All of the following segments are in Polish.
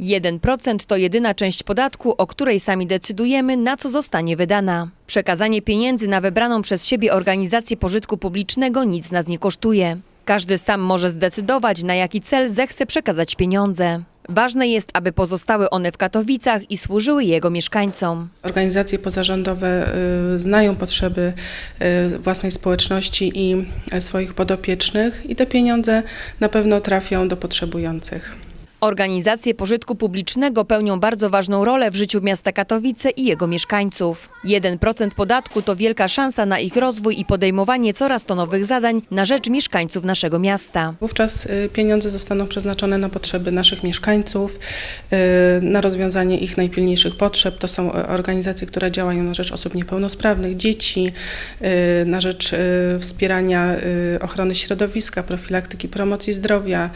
1% to jedyna część podatku, o której sami decydujemy, na co zostanie wydana. Przekazanie pieniędzy na wybraną przez siebie organizację pożytku publicznego nic nas nie kosztuje. Każdy sam może zdecydować, na jaki cel zechce przekazać pieniądze. Ważne jest, aby pozostały one w Katowicach i służyły jego mieszkańcom. Organizacje pozarządowe y, znają potrzeby y, własnej społeczności i y, swoich podopiecznych i te pieniądze na pewno trafią do potrzebujących. Organizacje pożytku publicznego pełnią bardzo ważną rolę w życiu miasta Katowice i jego mieszkańców. 1% podatku to wielka szansa na ich rozwój i podejmowanie coraz to nowych zadań na rzecz mieszkańców naszego miasta. Wówczas y, pieniądze zostaną przeznaczone na potrzeby naszych mieszkańców, y, na rozwiązanie ich najpilniejszych potrzeb. To są y, organizacje, które działają na rzecz osób niepełnosprawnych, dzieci, y, na rzecz wspierania ochrony środowiska, profilaktyki, promocji zdrowia,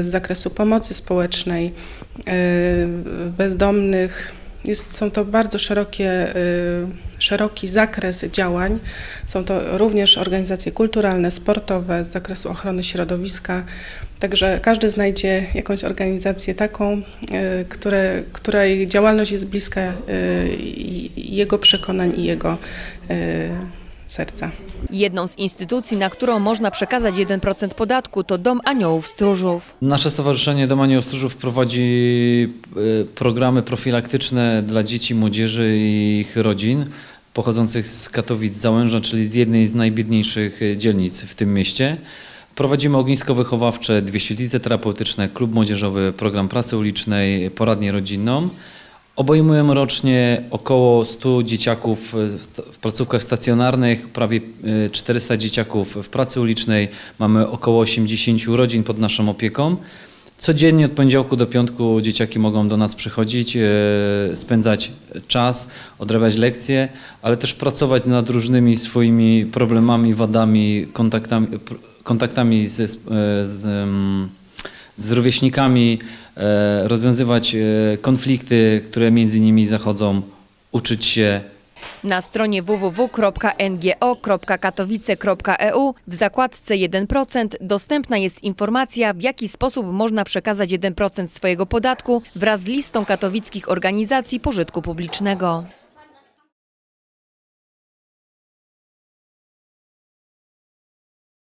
z zakresu pomocy społecznej, y, bezdomnych. Jest, są to bardzo szerokie, y, szeroki zakres działań. Są to również organizacje kulturalne, sportowe z zakresu ochrony środowiska. Także każdy znajdzie jakąś organizację taką, y, które, której działalność jest bliska jego przekonań i jego serca. Jedną z instytucji, na którą można przekazać 1% podatku to Dom Aniołów Stróżów. Nasze Stowarzyszenie Dom Anioł Stróżów prowadzi e, programy profilaktyczne dla dzieci, młodzieży i ich rodzin pochodzących z Katowic Załęża, czyli z jednej z najbiedniejszych e, dzielnic w tym mieście. Prowadzimy ognisko wychowawcze, dwie świetlice terapeutyczne, klub młodzieżowy, program pracy ulicznej, poradnię rodzinną. Obejmujemy rocznie około 100 dzieciaków e, w placówkach stacjonarnych, prawie e, 400 dzieciaków w pracy ulicznej. Mamy około 80 rodzin pod naszą opieką. Codziennie od poniedziałku do piątku dzieciaki mogą do nas przychodzić, e, spędzać czas, odrabiać lekcje, ale też pracować nad różnymi swoimi problemami, wadami, kontaktami, kontaktami z, z, z, z rówieśnikami, e, rozwiązywać e, konflikty, które między nimi zachodzą, uczyć się Na stronie www.ngo.katowice.eu w zakładce 1% dostępna jest informacja, w jaki sposób można przekazać 1% swojego podatku wraz z listą katowickich organizacji pożytku publicznego.